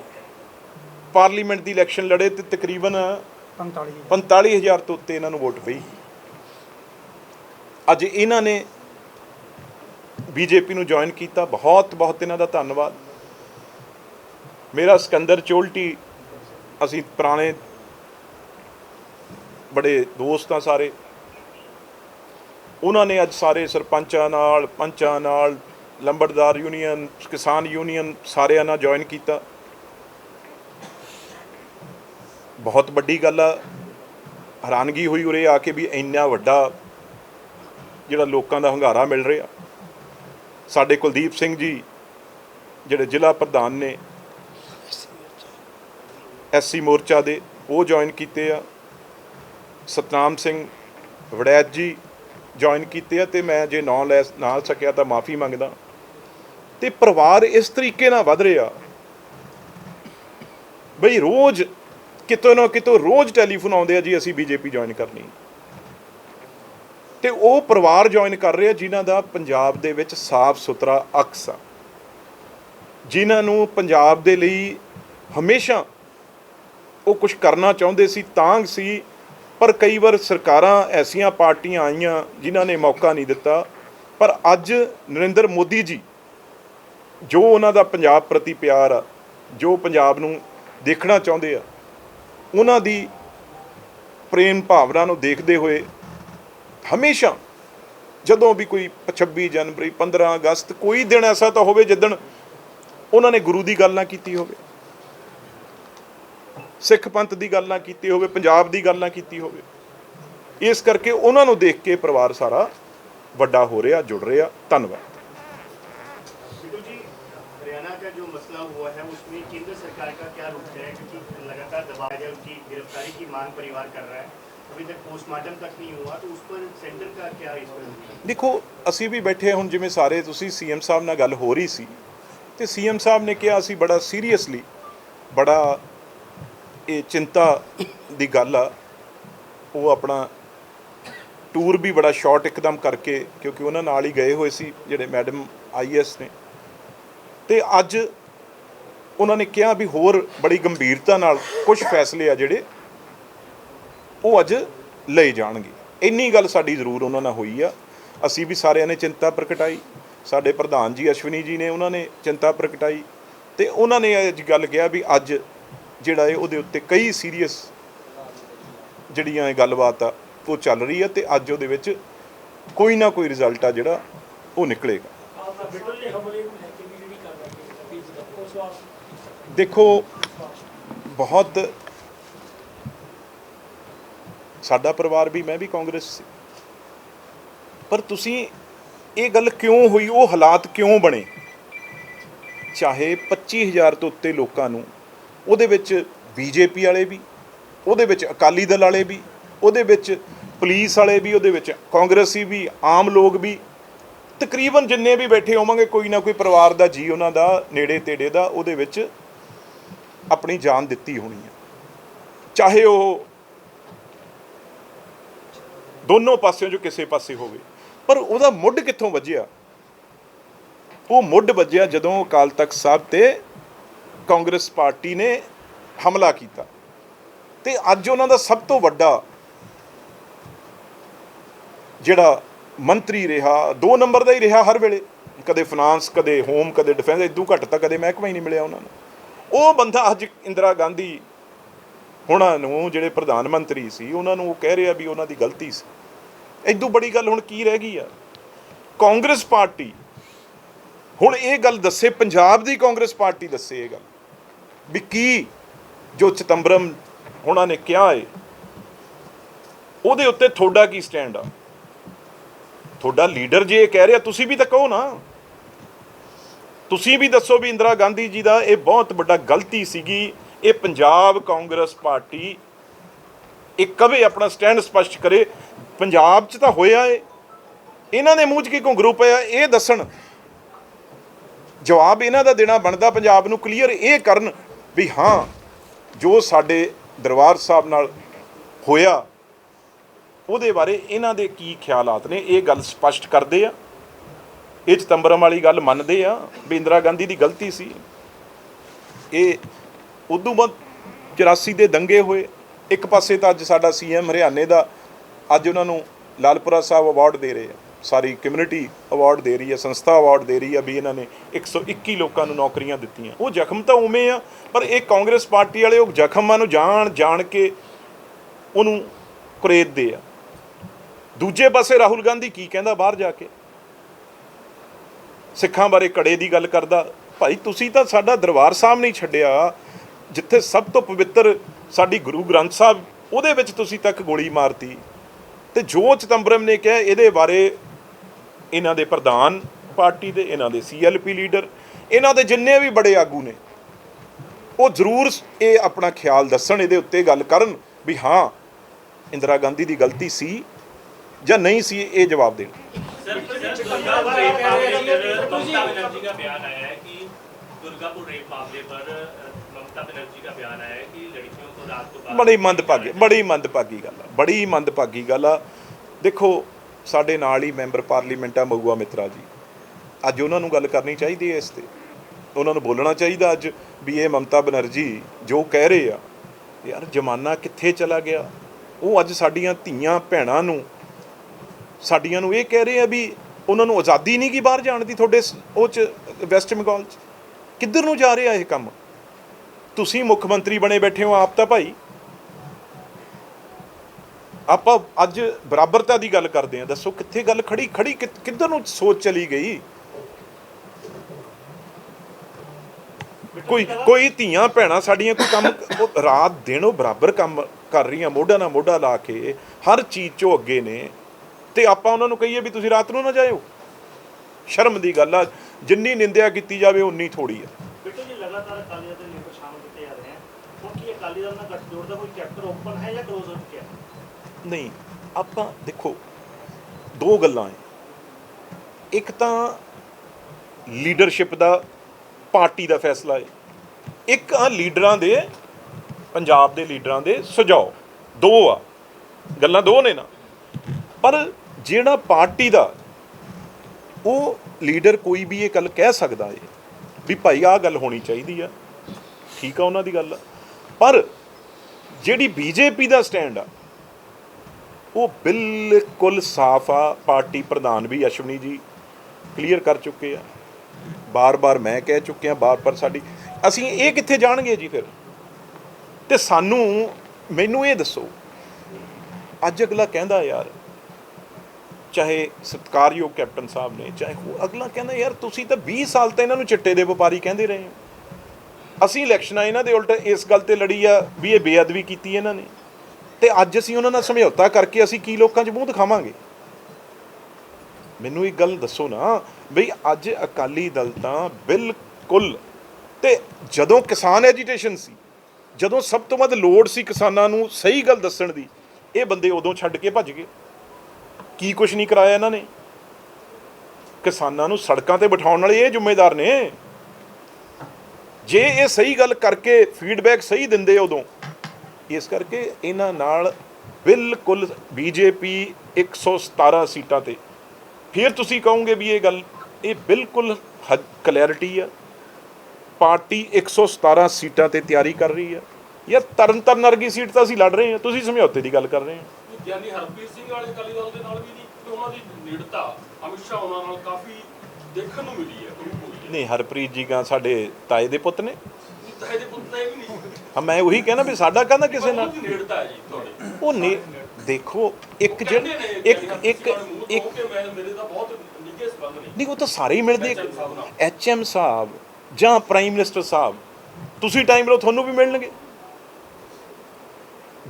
ਪਾਰਲੀਮੈਂਟ ਦੀ ਇਲੈਕਸ਼ਨ ਲੜੇ ਤੇ ਤਕਰੀਬਨ 45 45000 ਤੋਂ ਉੱਤੇ ਇਹਨਾਂ ਨੂੰ ਵੋਟ ਪਈ। ਅੱਜ ਇਹਨਾਂ ਨੇ ਬੀਜੇਪੀ ਨੂੰ ਜੁਆਇਨ ਕੀਤਾ। ਬਹੁਤ ਬਹੁਤ ਇਹਨਾਂ ਦਾ ਧੰਨਵਾਦ। ਮੇਰਾ ਸਿਕੰਦਰ ਚੋਲਟੀ ਅਸੀਂ ਪੁਰਾਣੇ ਬੜੇ ਦੋਸਤ ਆ ਸਾਰੇ। ਉਹਨਾਂ ਨੇ ਅੱਜ ਸਾਰੇ ਸਰਪੰਚਾਂ ਨਾਲ ਪੰਚਾਂ ਨਾਲ ਲੰਬੜਦਾਰ ਯੂਨੀਅਨ, ਕਿਸਾਨ ਯੂਨੀਅਨ ਸਾਰਿਆਂ ਨਾਲ ਜੁਆਇਨ ਕੀਤਾ। ਬਹੁਤ ਵੱਡੀ ਗੱਲ ਆ। ਹੈਰਾਨਗੀ ਹੋਈ ਉਰੇ ਆ ਕੇ ਵੀ ਇੰਨਾ ਵੱਡਾ ਜਿਹੜਾ ਲੋਕਾਂ ਦਾ ਹੰਗਾਰਾ ਮਿਲ ਰਿਹਾ। ਸਾਡੇ ਕੁਲਦੀਪ ਸਿੰਘ ਜੀ, ਜਿਹੜੇ ਜ਼ਿਲ੍ਹਾ ਪ੍ਰਧਾਨ ਨੇ ਐਸਸੀ ਮੋਰਚਾ ਦੇ, ਉਹ ਜੁਆਇਨ ਕੀਤੇ ਆ। ਸਤਨਾਮ ਸਿੰਘ ਵੜੈਤ ਜੀ ਜੁਆਇਨ ਕੀਤੇ ਆ ਤੇ ਮੈਂ ਜੇ ਨਾਂ ਲੈ, ਨਾ ਸਕਿਆ ਤਾਂ ਮਾਫੀ ਮੰਗਦਾ। ਤੇ ਪਰਿਵਾਰ ਇਸ ਤਰੀਕੇ ਨਾਲ ਵਧ ਰਿਹਾ। ਬਈ ਰੋਜ਼ ਕਿਤੋਂ ਨਾ ਕਿਤੋਂ ਰੋਜ਼ ਟੈਲੀਫੋਨ ਆਉਂਦੇ ਆ ਜੀ, ਅਸੀਂ ਬੀਜੇਪੀ ਜੁਆਇਨ ਕਰਨੀ। ਤੇ ਉਹ ਪਰਿਵਾਰ ਜੁਆਇਨ ਕਰ ਰਿਹਾ ਜਿਨ੍ਹਾਂ ਦਾ ਪੰਜਾਬ ਦੇ ਵਿੱਚ ਸਾਫ਼ ਸੁਥਰਾ ਅਕਸ ਆ। ਜਿਨ੍ਹਾਂ ਨੂੰ ਪੰਜਾਬ ਦੇ ਲਈ ਹਮੇਸ਼ਾ ਉਹ ਕੁਝ ਕਰਨਾ ਚਾਹੁੰਦੇ ਸੀ, ਤਾਂਗ ਸੀ, ਪਰ ਕਈ ਵਾਰ ਸਰਕਾਰਾਂ ਐਸੀਆਂ ਪਾਰਟੀਆਂ ਆਈਆਂ ਜਿਨ੍ਹਾਂ ਨੇ ਮੌਕਾ ਨਹੀਂ ਦਿੱਤਾ। ਪਰ ਅੱਜ ਨਰਿੰਦਰ ਮੋਦੀ ਜੀ ਜੋ ਉਹਨਾਂ ਦਾ ਪੰਜਾਬ ਪ੍ਰਤੀ ਪਿਆਰ ਆ, ਜੋ ਪੰਜਾਬ ਨੂੰ ਦੇਖਣਾ ਚਾਹੁੰਦੇ ਆ, ਉਹਨਾਂ ਦੀ ਪ੍ਰੇਮ ਭਾਵਨਾ ਨੂੰ ਦੇਖਦੇ ਹੋਏ ਹਮੇਸ਼ਾ ਜਦੋਂ ਵੀ ਕੋਈ 26 ਜਨਵਰੀ 15 ਅਗਸਤ ਕੋਈ ਦਿਨ ਐਸਾ ਤਾਂ ਹੋਵੇ ਜਿੱਦਣ ਉਹਨਾਂ ਨੇ ਗੁਰੂ ਦੀ ਗੱਲ ਨਾ ਕੀਤੀ ਹੋਵੇ, ਸਿੱਖ ਪੰਥ ਦੀ ਗੱਲ ਨਾ ਕੀਤੀ ਹੋਵੇ, ਪੰਜਾਬ ਦੀ ਗੱਲ ਨਾ ਕੀਤੀ ਹੋਵੇ, ਇਸ ਕਰਕੇ ਉਹਨਾਂ ਨੂੰ ਦੇਖ ਕੇ ਪਰਿਵਾਰ ਸਾਰਾ ਵੱਡਾ ਹੋ ਰਿਹਾ, ਜੁੜ ਰਿਹਾ। ਧੰਨਵਾਦ। बिटू जी हरियाणा का जो मसला हुआ है उसमें केंद्र सरकार का क्या रुख है क्योंकि लगातार दबाया जाए उनकी गिरफ्तारी की मांग परिवार कर रहा है अभी तक पोस्टमार्टम तक नहीं हुआ तो उस पर सेंटर का क्या इस पर ਦੇਖੋ ਅਸੀਂ ਵੀ ਬੈਠੇ ਹੁਣ ਜਿਵੇਂ ਸਾਰੇ ਤੁਸੀਂ ਸੀਐਮ ਸਾਹਿਬ ਨਾਲ ਗੱਲ ਹੋ ਰਹੀ ਸੀ ਤੇ ਸੀਐਮ ਸਾਹਿਬ ਨੇ ਕਿਹਾ ਅਸੀਂ ਬੜਾ ਸੀਰੀਅਸਲੀ ਬੜਾ ਇਹ ਚਿੰਤਾ ਦੀ ਗੱਲ ਆ ਉਹ ਆਪਣਾ ਟੂਰ ਵੀ ਬੜਾ ਸ਼ਾਰਟ ਇੱਕਦਮ ਕਰਕੇ ਕਿਉਂਕਿ ਉਹਨਾਂ ਨਾਲ ਹੀ ਗਏ ਹੋਏ ਸੀ ਜਿਹੜੇ ਮੈਡਮ ਆਈਐਸ ਨੇ ਤੇ ਅੱਜ ਉਹਨਾਂ ਨੇ ਕਿਹਾ ਵੀ ਹੋਰ ਬੜੀ ਗੰਭੀਰਤਾ ਨਾਲ ਕੁਝ ਫੈਸਲੇ ਆ ਜਿਹੜੇ ਉਹ ਅੱਜ ਲਏ ਜਾਣਗੇ। ਇੰਨੀ ਗੱਲ ਸਾਡੀ ਜ਼ਰੂਰ ਉਹਨਾਂ ਨਾਲ ਹੋਈ ਆ। ਅਸੀਂ ਵੀ ਸਾਰਿਆਂ ਨੇ ਚਿੰਤਾ ਪ੍ਰਗਟਾਈ। ਸਾਡੇ ਪ੍ਰਧਾਨ ਜੀ ਅਸ਼ਵਨੀ ਜੀ ਨੇ ਉਹਨਾਂ ਨੇ ਚਿੰਤਾ ਪ੍ਰਗਟਾਈ ਤੇ ਉਹਨਾਂ ਨੇ ਅੱਜ ਗੱਲ ਕਿਹਾ ਵੀ ਅੱਜ ਜਿਹੜਾ ਹੈ ਉਹਦੇ ਉੱਤੇ ਕਈ ਸੀਰੀਅਸ ਜਿਹੜੀਆਂ ਇਹ ਗੱਲਬਾਤ ਆ, ਉਹ ਚੱਲ ਰਹੀ ਹੈ ਤੇ ਅੱਜ ਉਹਦੇ ਵਿੱਚ ਕੋਈ ਨਾ ਕੋਈ ਰਿਜ਼ਲਟ ਆ ਜਿਹੜਾ ਉਹ ਨਿਕਲੇਗਾ ਬਿਲਕੁਲ ਹਮਲੇ ਨੂੰ ਲੈ ਕੇ ਵੀ ਜਿਹੜੀ ਕਾਰਵਾਈ ਕੀਤੀ ਜਾ ਉਸ ਵਾਸਤੇ ਦੇਖੋ, ਬਹੁਤ ਸਾਡਾ ਪਰਿਵਾਰ ਵੀ, ਮੈਂ ਵੀ ਕਾਂਗਰਸ ਸੀ। ਪਰ ਤੁਸੀਂ ਇਹ ਗੱਲ ਕਿਉਂ ਹੋਈ? ਉਹ ਹਾਲਾਤ ਕਿਉਂ ਬਣੇ? ਚਾਹੇ 25000 ਤੋਂ ਉੱਤੇ ਲੋਕਾਂ ਨੂੰ, ਉਹਦੇ ਵਿੱਚ ਬੀਜੇਪੀ ਵਾਲੇ ਵੀ, ਉਹਦੇ ਵਿੱਚ ਅਕਾਲੀ ਦਲ ਵਾਲੇ ਵੀ, ਉਹਦੇ ਵਿੱਚ ਪੁਲਿਸ ਵਾਲੇ ਵੀ, ਉਹਦੇ ਵਿੱਚ ਕਾਂਗਰਸੀ ਵੀ, ਆਮ ਲੋਕ ਵੀ, ਤਕਰੀਬਨ ਜਿੰਨੇ ਵੀ ਬੈਠੇ ਹੋਵਾਂਗੇ, ਕੋਈ ਨਾ ਕੋਈ ਪਰਿਵਾਰ ਦਾ, ਜੀ ਉਹਨਾਂ ਦਾ, ਨੇੜੇ ਤੇੜੇ ਦਾ, ਉਹਦੇ ਵਿੱਚ ਆਪਣੀ ਜਾਨ ਦਿੱਤੀ ਹੋਣੀ ਹੈ। ਚਾਹੇ ਉਹ ਦੋਨੋਂ ਪਾਸਿਆਂ ਜੋ ਕਿਸੇ ਪਾਸੇ ਹੋਵੇ, ਪਰ ਉਹਦਾ ਮੁੱਢ ਕਿੱਥੋਂ ਵੱਜਿਆ? ਉਹ ਮੁੱਢ ਵੱਜਿਆ ਜਦੋਂ ਅਕਾਲ ਤਖਤ ਸਾਹਿਬ ਤੇ ਕਾਂਗਰਸ ਪਾਰਟੀ ਨੇ ਹਮਲਾ ਕੀਤਾ। ਤੇ ਅੱਜ ਉਹਨਾਂ ਦਾ ਸਭ ਤੋਂ ਵੱਡਾ ਜਿਹੜਾ ਮੰਤਰੀ ਰਿਹਾ, ਦੋ ਨੰਬਰ ਦਾ ਹੀ ਰਿਹਾ ਹਰ ਵੇਲੇ। ਕਦੇ ਫਾਈਨਾਂਸ ਕਦੇ ਹੋਮ ਕਦੇ ਡਿਫੈਂਸ ਇਦੋਂ ਘੱਟ ਤਾਂ ਕਦੇ ਮਹਿਕਮਾ ਹੀ ਨਹੀਂ ਮਿਲਿਆ ਉਹਨਾਂ ਨੂੰ। ਉਹ ਬੰਦਾ ਅੱਜ ਇੰਦਰਾ ਗਾਂਧੀ ਹੁਣਾਂ ਨੂੰ, ਜਿਹੜੇ ਪ੍ਰਧਾਨ ਮੰਤਰੀ ਸੀ, ਉਹਨਾਂ ਨੂੰ ਉਹ ਕਹਿ ਰਿਹਾ ਵੀ ਉਹਨਾਂ ਦੀ ਗਲਤੀ ਸੀ। ਇਦੋਂ ਬੜੀ ਗੱਲ ਹੁਣ ਕੀ ਰਹਿ ਗਈ ਆ? ਕਾਂਗਰਸ ਪਾਰਟੀ, ਹੁਣ ਇਹ ਗੱਲ ਦੱਸੇ, ਪੰਜਾਬ ਦੀ ਕਾਂਗਰਸ ਪਾਰਟੀ ਦੱਸੇ ਇਹ ਗੱਲ, ਵੀ ਕੀ ਜੋ ਚਿਦੰਬਰਮ ਉਹਨਾਂ ਨੇ ਕਿਹਾ ਏ, ਉਹਦੇ ਉੱਤੇ ਤੁਹਾਡਾ ਕੀ ਸਟੈਂਡ ਆ? ਤੁਹਾਡਾ ਲੀਡਰ ਜੇ ਇਹ ਕਹਿ ਰਿਹਾ, ਤੁਸੀਂ ਵੀ ਤਾਂ ਕਹੋ ਨਾ। ਤੁਸੀਂ ਵੀ ਦੱਸੋ ਵੀ ਇੰਦਰਾ ਗਾਂਧੀ ਜੀ ਦਾ ਇਹ ਬਹੁਤ ਵੱਡਾ ਗਲਤੀ ਸੀਗੀ। ਇਹ ਪੰਜਾਬ ਕਾਂਗਰਸ ਪਾਰਟੀ ਇਹ ਕਵੇ ਆਪਣਾ ਸਟੈਂਡ ਸਪਸ਼ਟ ਕਰੇ। ਪੰਜਾਬ 'ਚ ਤਾਂ ਹੋਇਆ ਏ। ਇਹਨਾਂ ਦੇ ਮੂੰਹ 'ਚ ਕੀ ਘੁੰਗਰੂ ਪਿਆ? ਇਹ ਦੱਸਣ। ਜਵਾਬ ਇਹਨਾਂ ਦਾ ਦੇਣਾ ਬਣਦਾ ਪੰਜਾਬ ਨੂੰ ਕਲੀਅਰ ਇਹ ਕਰਨ ਵੀ ਹਾਂ, ਜੋ ਸਾਡੇ ਦਰਬਾਰ ਸਾਹਿਬ ਨਾਲ ਹੋਇਆ, ਉਹਦੇ ਬਾਰੇ ਇਹਨਾਂ ਦੇ ਕੀ ਖਿਆਲਾਤ ਨੇ? ਇਹ ਗੱਲ ਸਪਸ਼ਟ ਕਰਦੇ ਆ। ਇਹ ਚਤੰਬਰਮ ਵਾਲੀ ਗੱਲ ਮੰਨਦੇ ਆ ਵੀ ਇੰਦਰਾ ਗਾਂਧੀ ਦੀ ਗਲਤੀ ਸੀ। ਇਹ ਉਦੋਂ ਬਾਅਦ 84 ਦੇ ਦੰਗੇ ਹੋਏ। ਇੱਕ ਪਾਸੇ ਤਾਂ ਅੱਜ ਸਾਡਾ ਸੀਐਮ ਹਰਿਆਣੇ ਦਾ ਅੱਜ ਉਹਨਾਂ ਨੂੰ ਲਾਲਪੁਰਾ ਸਾਹਿਬ ਅਵਾਰਡ ਦੇ ਰਹੇ ਆ। ਸਾਰੀ ਕਮਿਊਨਿਟੀ ਅਵਾਰਡ ਦੇ ਰਹੀ ਹੈ ਸੰਸਥਾ ਅਵਾਰਡ ਦੇ ਰਹੀ ਹੈ ਵੀ ਇਹਨਾਂ ਨੇ 121 ਲੋਕਾਂ ਨੂੰ ਨੌਕਰੀਆਂ ਦਿੱਤੀਆਂ। ਉਹ ਜ਼ਖਮ ਤਾਂ ਉਵੇਂ ਆ, ਪਰ ਇਹ ਕਾਂਗਰਸ ਪਾਰਟੀ ਵਾਲੇ ਉਹ ਜ਼ਖਮਾਂ ਨੂੰ ਜਾਣ ਜਾਣ ਕੇ ਉਹਨੂੰ ਕੁਰੇਦਦੇ ਆ। ਦੂਜੇ ਪਾਸੇ ਰਾਹੁਲ ਗਾਂਧੀ ਕੀ ਕਹਿੰਦਾ ਬਾਹਰ ਜਾ ਕੇ? ਸਿੱਖਾਂ ਬਾਰੇ ਕੜੇ ਦੀ ਗੱਲ ਕਰਦਾ, ਭਾਈ ਤੁਸੀਂ ਤਾਂ ਸਾਡਾ ਦਰਬਾਰ ਸਾਹਿਬ ਨਹੀਂ ਛੱਡਿਆ, ਜਿੱਥੇ ਸਭ ਤੋਂ ਪਵਿੱਤਰ ਸਾਡੀ ਗੁਰੂ ਗ੍ਰੰਥ ਸਾਹਿਬ, ਉਹਦੇ ਵਿੱਚ ਤੁਸੀਂ ਤੱਕ ਗੋਲੀ ਮਾਰਤੀ। ਤੇ ਜੋ ਚਿਦੰਬਰਮ ਨੇ ਕਿਹਾ, ਇਹਦੇ ਬਾਰੇ ਇਹਨਾਂ ਦੇ ਪ੍ਰਧਾਨ ਪਾਰਟੀ ਦੇ, ਇਹਨਾਂ ਦੇ ਸੀਐਲਪੀ ਲੀਡਰ, ਇਹਨਾਂ ਦੇ ਜਿੰਨੇ ਵੀ ਬੜੇ ਆਗੂ ਨੇ, ਉਹ ਜ਼ਰੂਰ ਇਹ ਆਪਣਾ ਖਿਆਲ ਦੱਸਣ, ਇਹਦੇ ਉੱਤੇ ਗੱਲ ਕਰਨ ਵੀ ਹਾਂ, ਇੰਦਰਾ ਗਾਂਧੀ ਦੀ ਗਲਤੀ ਸੀ ਜਾਂ ਨਹੀਂ ਸੀ, ਇਹ ਜਵਾਬ ਦੇਣ। ममता बनर्जी का बयान आया है कि दुर्गापुर रेप मामले पर अ, ममता बनर्जी का बयान आया है कि लड़कियों को रात को बाहर- ਬੜੀ ਮੰਦਭਾਗੀ ਬੜੀ ਮੰਦਭਾਗੀ ਗੱਲ ਆ ਬੜੀ ਮੰਦਭਾਗੀ ਗੱਲ ਆ ਦੇਖੋ ਸਾਡੇ ਨਾਲ ਹੀ ਮੈਂਬਰ ਪਾਰਲੀਮੈਂਟ ਆ ਮਗੂਆ ਮਿੱਤਰਾ ਜੀ ਅੱਜ ਉਹਨਾਂ ਨੂੰ ਗੱਲ ਕਰਨੀ ਚਾਹੀਦੀ ਹੈ ਇਸ ਤੇ ਉਹਨਾਂ ਨੂੰ ਬੋਲਣਾ ਚਾਹੀਦਾ ਅੱਜ ਵੀ ਇਹ ਮਮਤਾ ਬਨਰਜੀ ਜੋ ਕਹਿ ਰਹੇ ਆ ਯਾਰ ਜ਼ਮਾਨਾ ਕਿੱਥੇ ਚਲਾ ਗਿਆ ਉਹ ਅੱਜ ਸਾਡੀਆਂ ਧੀਆਂ ਭੈਣਾਂ ਨੂੰ ਸਾਡੀਆਂ ਨੂੰ ਇਹ ਕਹਿ ਰਹੇ ਆ ਵੀ ਉਹਨਾਂ ਨੂੰ ਆਜ਼ਾਦੀ ਨਹੀਂ ਕੀ ਬਾਹਰ ਜਾਣ ਦੀ ਤੁਹਾਡੇ ਉਹ ਚ ਵੈਸਟ ਬੰਗਾਲ ਚ। ਕਿੱਧਰ ਨੂੰ ਜਾ ਰਿਹਾ ਇਹ ਕੰਮ? ਤੁਸੀਂ ਮੁੱਖ ਮੰਤਰੀ ਬਣੇ ਬੈਠੇ ਹੋ, ਆਪ ਤਾਂ ਭਾਈ। ਆਪਾਂ ਅੱਜ ਬਰਾਬਰਤਾ ਦੀ ਗੱਲ ਕਰਦੇ ਆ, ਦੱਸੋ ਕਿੱਥੇ ਗੱਲ ਖੜੀ ਖੜੀ ਕਿ- ਕਿੱਧਰ ਨੂੰ ਸੋਚ ਚਲੀ ਗਈ? ਕੋਈ ਕੋਈ ਧੀਆਂ ਭੈਣਾਂ ਸਾਡੀਆਂ ਕੋਈ ਕੰਮ ਰਾਤ ਦਿਨ ਉਹ ਬਰਾਬਰ ਕੰਮ ਕਰ ਰਹੀਆਂ, ਮੋਢਾ ਨਾਲ ਮੋਢਾ ਲਾ ਕੇ, ਹਰ ਚੀਜ਼ 'ਚੋਂ ਅੱਗੇ ਨੇ। ਤੇ ਆਪਾਂ ਉਹਨਾਂ ਨੂੰ ਕਹੀਏ ਵੀ ਤੁਸੀਂ ਰਾਤ ਨੂੰ ਨਾ ਜਾਇਓ। ਸ਼ਰਮ ਦੀ ਗੱਲ ਆ ਜਿੰਨੀ ਨਿੰਦਿਆ ਕੀਤੀ ਜਾਵੇ ਉਨੀ ਥੋੜੀ ਆ। ਬਿੱਟੂ ਜੀ ਲਗਾਤਾਰ ਅਕਾਲੀ ਦਲ ਦੇ ਲੀਡਰ ਸ਼ਾਮਲ ਕੀਤੇ ਜਾ ਰਹੇ ਹਨ ਹੁਣ ਕੀ ਅਕਾਲੀ ਦਲ ਨਾਲ ਗੱਠਜੋੜ ਦਾ ਕੋਈ ਚੈਪਟਰ ਓਪਨ ਹੈ ਜਾਂ ਕਲੋਜ਼ ਹੋ ਚੁੱਕਿਆ ਹੈ ਨਹੀਂ ਆਪਾਂ ਦੇਖੋ ਦੋ ਗੱਲਾਂ ਹੈ ਇੱਕ ਤਾਂ ਲੀਡਰਸ਼ਿਪ ਦਾ ਪਾਰਟੀ ਦਾ ਫੈਸਲਾ ਹੈ ਇੱਕ ਆ ਲੀਡਰਾਂ ਦੇ ਪੰਜਾਬ ਦੇ ਲੀਡਰਾਂ ਦੇ ਸੁਝਾਅ। ਦੋ ਆ। ਗੱਲਾਂ ਦੋ ਨੇ ਨਾ। ਪਰ ਜਿਹੜਾ ਪਾਰਟੀ ਦਾ ਉਹ ਲੀਡਰ ਕੋਈ ਵੀ ਇਹ ਗੱਲ ਕਹਿ ਸਕਦਾ ਏ ਵੀ ਭਾਈ ਆਹ ਗੱਲ ਹੋਣੀ ਚਾਹੀਦੀ ਆ, ਠੀਕ ਆ ਉਹਨਾਂ ਦੀ ਗੱਲ ਆ। ਪਰ ਜਿਹੜੀ ਬੀਜੇਪੀ ਦਾ ਸਟੈਂਡ ਆ, ਉਹ ਬਿਲਕੁਲ ਸਾਫ਼ ਆ, ਪਾਰਟੀ ਪ੍ਰਧਾਨ ਵੀ ਅਸ਼ਵਨੀ ਜੀ ਕਲੀਅਰ ਕਰ ਚੁੱਕੇ ਆ ਬਾਰ-ਬਾਰ ਮੈਂ ਕਹਿ ਚੁੱਕਿਆ, ਬਾਰ-ਬਾਰ ਸਾਡੀ, ਅਸੀਂ ਇਹ ਕਿੱਥੇ ਜਾਣਗੇ ਜੀ ਫਿਰ ਤੇ ਸਾਨੂੰ, ਮੈਨੂੰ ਇਹ ਦੱਸੋ, ਅੱਜ ਅਗਲਾ ਕਹਿੰਦਾ ਯਾਰ ਚਾਹੇ ਸਤਕਾਰਯੋਗ ਕੈਪਟਨ ਸਾਹਿਬ ਨੇ, ਚਾਹੇ ਉਹ ਅਗਲਾ ਕਹਿੰਦਾ, ਯਾਰ ਤੁਸੀਂ ਤਾਂ 20 ਸਾਲ ਤਾਂ ਇਹਨਾਂ ਨੂੰ ਚਿੱਟੇ ਦੇ ਵਪਾਰੀ ਕਹਿੰਦੇ ਰਹੇ ਹੋ। ਅਸੀਂ ਇਲੈਕਸ਼ਨਾਂ ਇਹਨਾਂ ਦੇ ਉਲਟ ਇਸ ਗੱਲ ਤੇ ਲੜੀ ਆ ਵੀ ਇਹ ਬੇਅਦਬੀ ਕੀਤੀ ਇਹਨਾਂ ਨੇ। ਤੇ ਅੱਜ ਅਸੀਂ ਉਹਨਾਂ ਨਾਲ ਸਮਝੌਤਾ ਕਰਕੇ ਅਸੀਂ ਕੀ ਲੋਕਾਂ 'ਚ ਮੂੰਹ ਦਿਖਾਵਾਂਗੇ? ਮੈਨੂੰ ਇੱਕ ਗੱਲ ਦੱਸੋ ਨਾ, ਬਈ ਅੱਜ ਅਕਾਲੀ ਦਲ ਤਾਂ ਬਿਲਕੁਲ, ਤੇ ਜਦੋਂ ਕਿਸਾਨ ਐਜੀਟੇਸ਼ਨ ਸੀ, ਜਦੋਂ ਸਭ ਤੋਂ ਵੱਧ ਲੋੜ ਸੀ ਕਿਸਾਨਾਂ ਨੂੰ ਸਹੀ ਗੱਲ ਦੱਸਣ ਦੀ, ਇਹ ਬੰਦੇ ਉਦੋਂ ਛੱਡ ਕੇ ਭੱਜ ਗਏ। ਕੀ ਕੁਝ ਨਹੀਂ ਕਰਾਇਆ ਇਹਨਾਂ ਨੇ? ਕਿਸਾਨਾਂ ਨੂੰ ਸੜਕਾਂ ਤੇ ਬਿਠਾਉਣ ਵਾਲੇ ਇਹ ਜ਼ਿੰਮੇਦਾਰ ਨੇ। ਜੇ ਇਹ ਸਹੀ ਗੱਲ ਕਰਕੇ ਫੀਡਬੈਕ ਸਹੀ ਦਿੰਦੇ ਉਦੋਂ, ਇਸ ਕਰਕੇ ਇਹਨਾਂ ਨਾਲ ਬਿਲਕੁਲ ਬੀਜੇਪੀ 117 ਸੀਟਾਂ ਤੇ। ਫਿਰ ਤੁਸੀਂ ਕਹੋਗੇ ਵੀ ਇਹ ਗੱਲ, ਇਹ ਬਿਲਕੁਲ ਕਲੈਰਿਟੀ ਆ। ਪਾਰਟੀ 117 ਸੀਟਾਂ ਤੇ ਤਿਆਰੀ ਕਰ ਰਹੀ ਆ। ਯਾਰ ਤਰਨ ਤਾਰਨ ਵਰਗੀ ਸੀਟ ਤਾਂ ਅਸੀਂ ਲੜ ਰਹੇ ਹਾਂ, ਤੁਸੀਂ ਸਮਝੌਤੇ ਦੀ ਗੱਲ ਕਰ ਰਹੇ ਹੋ। ਗਿਆਨੀ ਹਰਪ੍ਰੀਤ ਸਿੰਘ ਵਾਲੇ ਅਕਾਲੀ ਦਲ ਦੇ ਨਾਲ ਵੀ ਨਹੀਂ ਕਿ ਉਹਨਾਂ ਦੀ ਨੇੜਤਾ ਅਮਿਤ ਸ਼ਾਹ ਉਹਨਾਂ ਨਾਲ ਕਾਫੀ ਦੇਖਣ ਨੂੰ ਮਿਲੀ ਹੈ ਪ੍ਰੂਫ ਹੋਈ ਹੈ ਨਹੀਂ ਹਰਪ੍ਰੀਤ ਜੀ ਗਾ ਸਾਡੇ ਤਾਏ ਦੇ ਪੁੱਤ ਨੇ। ਤਾਂ ਇਹਦੇ ਪੁੱਤ ਤਾਂ ਇਹ ਵੀ ਨਹੀਂ। ਹਾਂ ਮੈਂ ਉਹੀ ਕਹਿਣਾ ਵੀ ਸਾਡਾ ਕਹਿੰਦਾ ਕਿਸੇ ਨਾਲ। ਨੇੜਤਾ ਹੈ ਜੀ ਤੁਹਾਡੇ। ਉਹ ਨੇ ਦੇਖੋ ਇੱਕ ਜਿਹੜਾ ਇੱਕ ਇੱਕ ਇੱਕ ਤੋਂ ਕਿ ਮੇਰੇ ਤਾਂ ਬਹੁਤ ਨਿੱਘੇ ਸੰਬੰਧ ਨੇ। ਨਹੀਂ ਉਹ ਤਾਂ ਸਾਰੇ ਹੀ ਮਿਲਦੇ। ਐਚਐਮ ਸਾਹਿਬ ਜਾਂ ਪ੍ਰਾਈਮ ਮਿਨਿਸਟਰ ਸਾਹਿਬ ਤੁਸੀਂ ਟਾਈਮ ਲਓ ਤੁਹਾਨੂੰ ਵੀ ਮਿਲਣਗੇ।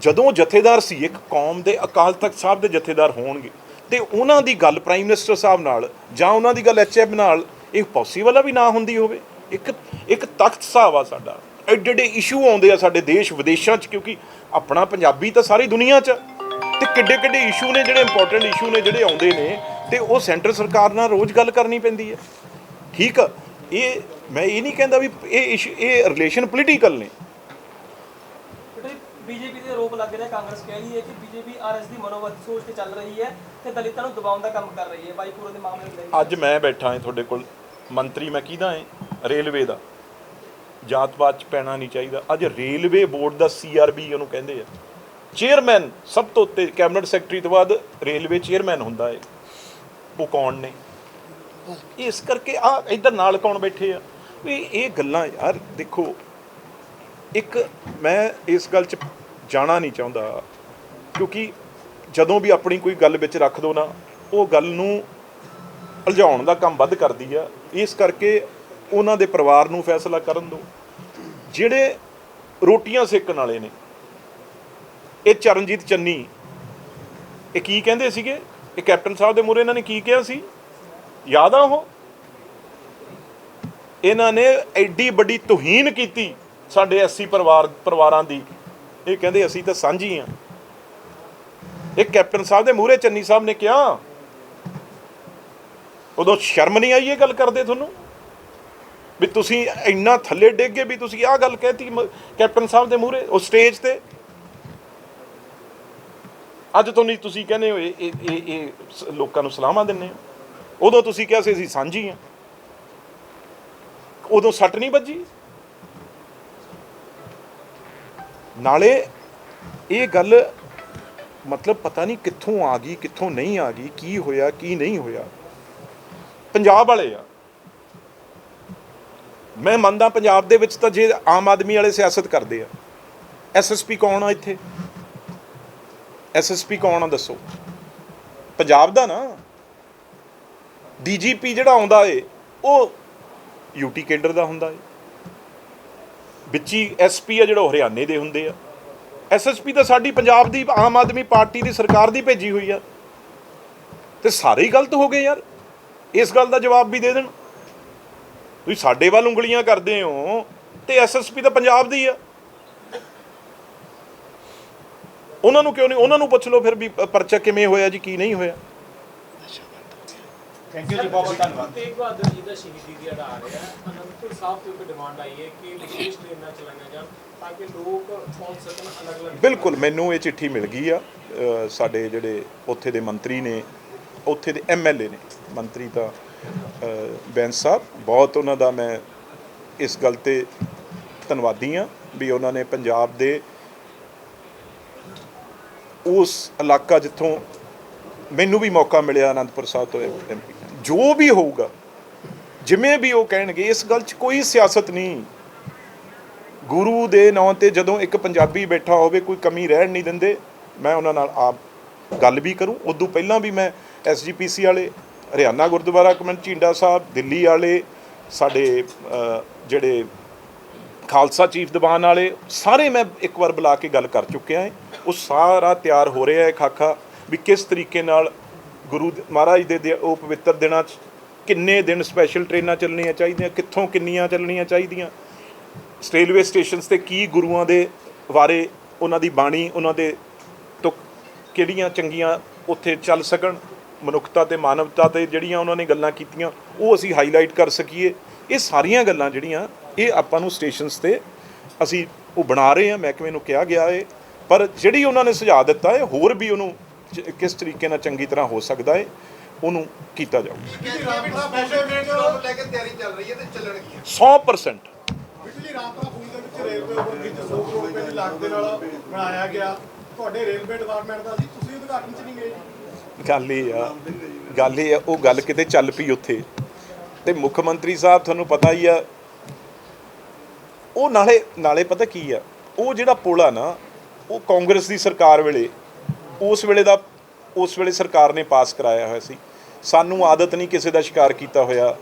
ਜਦੋਂ ਜਥੇਦਾਰ ਸੀ, ਇੱਕ ਕੌਮ ਦੇ ਅਕਾਲ ਤਖਤ ਸਾਹਿਬ ਦੇ ਜਥੇਦਾਰ ਹੋਣਗੇ, ਤੇ ਉਹਨਾਂ ਦੀ ਗੱਲ ਪ੍ਰਾਈਮ ਮਿਨਿਸਟਰ ਸਾਹਿਬ ਨਾਲ ਜਾਂ ਉਹਨਾਂ ਦੀ ਗੱਲ ਐਚਐਮ ਨਾਲ, ਇਹ ਪੋਸੀਬਲ ਆ ਵੀ ਨਾ ਹੁੰਦੀ ਹੋਵੇ? ਇੱਕ ਇੱਕ ਤਖਤ ਸਾਹਿਬ ਆ ਸਾਡਾ। ਐਡੇ ਐਡੇ ਇਸ਼ੂ ਆਉਂਦੇ ਆ ਸਾਡੇ ਦੇਸ਼ ਵਿਦੇਸ਼ਾਂ 'ਚ, ਕਿਉਂਕਿ ਆਪਣਾ ਪੰਜਾਬੀ ਤਾਂ ਸਾਰੀ ਦੁਨੀਆ 'ਚ ਆ। ਤੇ ਕਿੱਡੇ ਕਿੱਡੇ ਇਸ਼ੂ ਨੇ ਜਿਹੜੇ ਇੰਪੋਰਟੈਂਟ ਇਸ਼ੂ ਨੇ ਜਿਹੜੇ ਆਉਂਦੇ ਨੇ, ਤੇ ਉਹ ਸੈਂਟਰ ਸਰਕਾਰ ਨਾਲ ਰੋਜ਼ ਗੱਲ ਕਰਨੀ ਪੈਂਦੀ ਹੈ ਠੀਕ ਆ। ਇਹ, ਮੈਂ ਇਹ ਨਹੀਂ ਕਹਿੰਦਾ ਵੀ ਇਹ issue- ਇਹ ਰਿਲੇਸ਼ਨ ਪੋਲੀਟੀਕਲ ਨੇ। ਬੀਜੇਪੀ ਦੇ ਆਰੋਪ ਲੱਗ ਰਿਹਾ ਕਾਂਗਰਸ ਕਹਿ ਰਹੀ ਹੈ ਕਿ ਬੀਜੇਪੀ ਆਰਐਸ ਦੀ ਮਨੋਵਤ ਸੋਚ ਤੇ ਚੱਲ ਰਹੀ ਹੈ ਤੇ ਦਲਿਤਾਂ ਨੂੰ ਦਬਾਉਣ ਦਾ ਕੰਮ ਕਰ ਰਹੀ ਹੈ। ਬਾਈਪੁਰ ਦੇ ਮਾਮਲੇ ਨੂੰ ਅੱਜ ਮੈਂ ਬੈਠਾ ਹਾਂ ਤੁਹਾਡੇ ਕੋਲ, ਮੰਤਰੀ ਮੈਂ ਕਿਹਦਾ ਹਾਂ? ਰੇਲਵੇ ਦਾ। ਜਾਤ-ਪਾਤ ਚ ਪੈਣਾ ਨਹੀਂ ਚਾਹੀਦਾ। ਅੱਜ ਰੇਲਵੇ ਬੋਰਡ ਦਾ ਸੀਆਰਬੀ ਉਹਨੂੰ ਕਹਿੰਦੇ ਆ। ਚੇਅਰਮੈਨ, ਸਭ ਤੋਂ ਉੱਤੇ ਕੈਬਨਿਟ ਸੈਕਟਰੀ ਤੋਂ ਬਾਅਦ ਰੇਲਵੇ ਚੇਅਰਮੈਨ ਹੁੰਦਾ ਹੈ। ਉਹ ਕੌਣ ਨੇ? ਇਸ ਕਰਕੇ ਆ, ਇੱਧਰ ਨਾਲ ਕੌਣ ਬੈਠੇ ਆ? ਵੀ ਇਹ ਗੱਲਾਂ ਯਾਰ, ਦੇਖੋ ਇੱਕ ਮੈਂ ਇਸ ਗੱਲ 'ਚ ਜਾਣਾ ਨਹੀਂ ਚਾਹੁੰਦਾ, ਕਿਉਂਕਿ ਜਦੋਂ ਵੀ ਆਪਣੀ ਕੋਈ ਗੱਲ ਵਿੱਚ ਰੱਖ ਦੋ ਨਾ, ਉਹ ਗੱਲ ਨੂੰ ਉਲਝਾਉਣ ਦਾ ਕੰਮ ਵੱਧ ਕਰਦੀ ਆ। ਇਸ ਕਰਕੇ ਉਹਨਾਂ ਦੇ ਪਰਿਵਾਰ ਨੂੰ ਫੈਸਲਾ ਕਰਨ ਦਿਓ ਜਿਹੜੇ ਰੋਟੀਆਂ ਸੇਕਣ ਵਾਲੇ ਨੇ, ਇਹ ਚਰਨਜੀਤ ਚੰਨੀ, ਇਹ ਕੀ ਕਹਿੰਦੇ ਸੀਗੇ? ਇਹ ਕੈਪਟਨ ਸਾਹਿਬ ਦੇ ਮੂਹਰੇ ਇਹਨਾਂ ਨੇ ਕੀ ਕਿਹਾ ਸੀ? ਯਾਦ ਆ ਉਹ? ਇਹਨਾਂ ਨੇ ਐਡੀ ਵੱਡੀ ਤੋਹੀਨ ਕੀਤੀ ਸਾਡੇ ਐਸਸੀ ਪਰਿਵਾਰ ਪਰਿਵਾਰਾਂ ਦੀ, ਇਹ ਕਹਿੰਦੇ ਅਸੀਂ ਤਾਂ ਸਾਂਝੀ ਆ। ਇਹ ਕੈਪਟਨ ਸਾਹਿਬ ਦੇ ਮੂਹਰੇ ਚੰਨੀ ਸਾਹਿਬ ਨੇ ਕਿਹਾ। ਉਦੋਂ ਸ਼ਰਮ ਨਹੀਂ ਆਈ ਇਹ ਗੱਲ ਕਰਦੇ ਤੁਹਾਨੂੰ? ਵੀ ਤੁਸੀਂ ਇੰਨਾ ਥੱਲੇ ਡਿੱਗ ਗਏ ਵੀ ਤੁਸੀਂ ਆਹ ਗੱਲ ਕਹਿਤੀ ਮ- ਕੈਪਟਨ ਸਾਹਿਬ ਦੇ ਮੂਹਰੇ, ਉਹ ਸਟੇਜ ਤੇ? ਅੱਜ ਤੋਂ ਨਹੀਂ ਤੁਸੀਂ ਕਹਿੰਦੇ ਹੋ, ਇਹ, ਇਹ- ਇਹ ਲੋਕਾਂ ਨੂੰ ਸਲਾਹਾਂ ਦਿੰਦੇ ਹੋ। ਉਦੋਂ ਤੁਸੀਂ ਕਿਹਾ ਸੀ ਅਸੀਂ ਸਾਂਝੀ ਆ। ਉਦੋਂ ਸੱਟ ਨਹੀਂ ਵੱਜੀ? ਨਾਲੇ ਇਹ ਗੱਲ ਮਤਲਬ ਪਤਾ ਨਹੀਂ ਕਿੱਥੋਂ ਆ ਗਈ, ਕਿੱਥੋਂ ਨਹੀਂ ਆ ਗਈ, ਕੀ ਹੋਇਆ, ਕੀ ਨਹੀਂ ਹੋਇਆ। ਪੰਜਾਬ ਵਾਲੇ ਆ। ਮੈਂ ਮੰਨਦਾ ਪੰਜਾਬ ਦੇ ਵਿੱਚ ਤਾਂ ਜੇ ਆਮ ਆਦਮੀ ਵਾਲੇ ਸਿਆਸਤ ਕਰਦੇ ਆ। ਐਸਐਸਪੀ ਕੌਣ ਆ ਇੱਥੇ? ਐਸਐਸਪੀ ਕੌਣ ਆ ਦੱਸੋ? ਪੰਜਾਬ ਦਾ ਨਾ। ਡੀਜੀਪੀ ਜਿਹੜਾ ਆਉਂਦਾ ਏ, ਉਹ ਯੂਟੀ ਕੇਡਰ ਦਾ ਹੁੰਦਾ ਏ। ਵਿੱਚ ਵਿੱਚੀ ਐਸਪੀ ਆ ਜਿਹੜਾ ਉਹ ਹਰਿਆਣੇ ਦੇ ਹੁੰਦੇ ਆ। ਐਸਐਸਪੀ ਤਾਂ ਸਾਡੀ ਪੰਜਾਬ ਦੀ ਆਮ ਆਦਮੀ ਪਾਰਟੀ ਦੀ ਸਰਕਾਰ ਦੀ ਭੇਜੀ ਹੋਈ ਆ। ਤੇ ਸਾਰੇ ਹੀ ਗਲਤ ਹੋ ਗਏ ਯਾਰ। ਇਸ ਗੱਲ ਦਾ ਜਵਾਬ ਵੀ ਦੇ ਦੇਣ। ਤੁਸੀਂ ਸਾਡੇ ਵੱਲ ਉਂਗਲੀਆਂ ਕਰਦੇ ਹੋ ਤੇ ਐਸਐਸਪੀ ਤਾਂ ਪੰਜਾਬ ਦੀ ਆ। ਉਹਨਾਂ ਨੂੰ ਕਿਉਂ ਨਹੀਂ? ਉਹਨਾਂ ਨੂੰ ਪੁੱਛ ਲਓ ਫਿਰ ਵੀ ਪਰਚਾ ਕਿਵੇਂ ਹੋਇਆ ਜੀ, ਕੀ ਨਹੀਂ ਹੋਇਆ। ਥੈਂਕ ਯੂ ਜੀ ਬਹੁਤ ਬਹੁਤ ਧੰਨਵਾਦ। ਤੇਗ ਬਹਾਦਰ ਜੀ ਦਾ ਸ਼ਹੀਦੀ ਦਿਹਾੜਾ ਆ ਰਿਹਾ। ਹੈ ਅਨੰਦਪੁਰ ਸਾਹਿਬ ਤੋਂ ਇੱਕ ਡਿਮਾਂਡ ਆਈ ਹੈ ਕਿ ਵਿਸ਼ੇਸ਼ ਟ੍ਰੇਨਾਂ ਚਲਾਈਆਂ ਜਾਣ ਤਾਂ ਕਿ ਲੋਕ ਪਹੁੰਚ ਸਕਣ ਅਲੱਗ-ਅਲੱਗ ਬਿਲਕੁਲ ਮੈਨੂੰ ਇਹ ਚਿੱਠੀ ਮਿਲ ਗਈ ਆ। ਸਾਡੇ ਜਿਹੜੇ ਉੱਥੇ ਦੇ ਮੰਤਰੀ ਨੇ ਉੱਥੇ ਦੇ ਐਮਐਲਏ ਨੇ। ਮੰਤਰੀ ਤਾਂ ਬੈਂਸ ਸਾਹਿਬ ਬਹੁਤ ਉਹਨਾਂ ਦਾ ਮੈਂ ਇਸ ਗੱਲ ਤੇ ਧੰਨਵਾਦੀ ਆ ਵੀ ਉਹਨਾਂ ਨੇ ਪੰਜਾਬ ਦੇ ਉਸ ਇਲਾਕਾ ਜਿੱਥੋਂ ਮੈਨੂੰ ਵੀ ਮੌਕਾ ਮਿਲਿਆ ਅਨੰਦਪੁਰ ਸਾਹਿਬ ਤੋਂ ਐਮਪੀ ਜੋ ਵੀ ਹੋਊਗਾ, ਜਿਵੇਂ ਵੀ ਉਹ ਕਹਿਣਗੇ, ਇਸ ਗੱਲ 'ਚ ਕੋਈ ਸਿਆਸਤ ਨਹੀਂ। ਗੁਰੂ ਦੇ ਨਾਂ ਤੇ ਜਦੋਂ ਇੱਕ ਪੰਜਾਬੀ ਬੈਠਾ ਹੋਵੇ, ਕੋਈ ਕਮੀ ਰਹਿਣ ਨਹੀਂ ਦਿੰਦੇ, ਮੈਂ ਉਹਨਾਂ ਨਾਲ ਆਪ ਗੱਲ ਵੀ ਕਰੂੰ। ਉਦੋਂ ਪਹਿਲਾਂ ਵੀ ਮੈਂ ਐਸਜੀਪੀਸੀ ਵਾਲੇ, ਹਰਿਆਣਾ ਗੁਰਦੁਆਰਾ ਕਮੇਟੀ ਝੀਂਡਾ ਸਾਹਿਬ, ਦਿੱਲੀ ਵਾਲੇ, ਸਾਡੇ ਜਿਹੜੇ ਖਾਲਸਾ ਚੀਫ ਦੀਵਾਨ ਵਾਲੇ, ਸਾਰੇ ਮੈਂ ਇੱਕ ਵਾਰ ਬੁਲਾ ਕੇ ਗੱਲ ਕਰ ਚੁੱਕਿਆ ਹਾਂ ਉਹ ਸਾਰਾ ਤਿਆਰ ਹੋ ਰਿਹਾ ਹੈ ਖਾਕਾ, ਵੀ ਕਿਸ ਤਰੀਕੇ ਨਾਲ ਗੁਰੂ ਮਹਾਰਾਜ ਦੇ ਦੇ ਉਹ ਪਵਿੱਤਰ ਦਿਨਾਂ 'ਚ ਕਿੰਨੇ ਦਿਨ ਸਪੈਸ਼ਲ ਟ੍ਰੇਨਾਂ ਚੱਲਣੀਆਂ ਚਾਹੀਦੀਆਂ, ਕਿੱਥੋਂ ਕਿੰਨੀਆਂ ਚੱਲਣੀਆਂ ਚਾਹੀਦੀਆਂ? ਰੇਲਵੇ ਸਟੇਸ਼ਨਸ ਤੇ ਕੀ ਗੁਰੂਆਂ ਦੇ ਬਾਰੇ ਉਹਨਾਂ ਦੀ ਬਾਣੀ, ਉਹਨਾਂ ਦੇ ਤੋਂ ਕਿਹੜੀਆਂ ਚੰਗੀਆਂ ਉੱਥੇ ਚੱਲ ਸਕਣ? ਮਨੁੱਖਤਾ ਤੇ ਮਾਨਵਤਾ ਤੇ ਜਿਹੜੀਆਂ ਉਹਨਾਂ ਨੇ ਗੱਲਾਂ ਕੀਤੀਆਂ, ਉਹ ਅਸੀਂ ਹਾਈਲਾਈਟ ਕਰ ਸਕੀਏ। ਇਹ ਸਾਰੀਆਂ ਗੱਲਾਂ ਜਿਹੜੀਆਂ, ਇਹ ਆਪਾਂ ਨੂੰ ਸਟੇਸ਼ਨਸ ਤੇ ਅਸੀਂ ਉਹ ਬਣਾ ਰਹੇ ਹਾਂ, ਮਹਿਕਮੇ ਨੂੰ ਕਿਹਾ ਗਿਆ ਹੈ ਪਰ ਜਿਹੜੀ ਉਹਨਾਂ ਨੇ ਸੁਝਾਅ ਦਿੱਤਾ ਹੈ ਹੋਰ ਵੀ ਉਹਨੂੰ ਕਿਸ ਤਰੀਕੇ ਨਾਲ ਚੰਗੀ ਤਰ੍ਹਾਂ ਹੋ ਸਕਦਾ ਹੈ ਉਹਨੂੰ ਕੀਤਾ ਜਾਊ। ਬਿਜਲੀ ਰਾਮਪੁਰਾ ਪੁਲ ਦੇ ਵਿੱਚ ਨੂੰ ਲੈ ਕੇ ਤਿਆਰੀ ਚੱਲ ਰਹੀ ਹੈ ਤੇ ਚੱਲਣਗੀਆਂ 100% ਬਿਜਲੀ ਰਾਮਪੁਰਾ ਪੁਲ ਦੇ ਵਿੱਚ ਰੇਲਵੇ ਓਵਰਬ੍ਰਿਜ 100 ਕਰੋੜ ਰੁਪਏ ਦੀ ਲਾਗਤ ਦੇ ਨਾਲ ਬਣਾਇਆ ਗਿਆ। ਤੁਹਾਡੇ ਰੇਲਵੇ ਡਿਪਾਰਟਮੈਂਟ ਦਾ ਸੀ ਤੁਸੀਂ ਉਦਘਾਟਨ 'ਚ ਨਹੀਂ ਗਏ ਜੀ। ਗੱਲ ਇਹ ਆ ਗੱਲ ਇਹ ਆ ਉਹ ਗੱਲ ਕਿਤੇ ਚੱਲ ਪਈ ਉੱਥੇ। ਤੇ ਮੁੱਖ ਮੰਤਰੀ ਸਾਹਿਬ ਤੁਹਾਨੂੰ ਪਤਾ ਹੀ ਆ ਉਹ ਨਾਲੇ ਨਾਲੇ ਪਤਾ ਕੀ ਆ ਉਹ ਜਿਹੜਾ ਪੁਲ ਆ ਨਾ ਉਹ ਕਾਂਗਰਸ ਦੀ ਸਰਕਾਰ ਵੇਲੇ ਉਸ ਵੇਲੇ ਦਾ, ਉਸ ਵੇਲੇ ਸਰਕਾਰ ਨੇ ਪਾਸ ਕਰਾਇਆ ਹੋਇਆ ਸੀ। ਸਾਨੂੰ ਆਦਤ ਨਹੀਂ ਕਿਸੇ ਦਾ ਸ਼ਿਕਾਰ ਕੀਤਾ ਹੋਇਆ।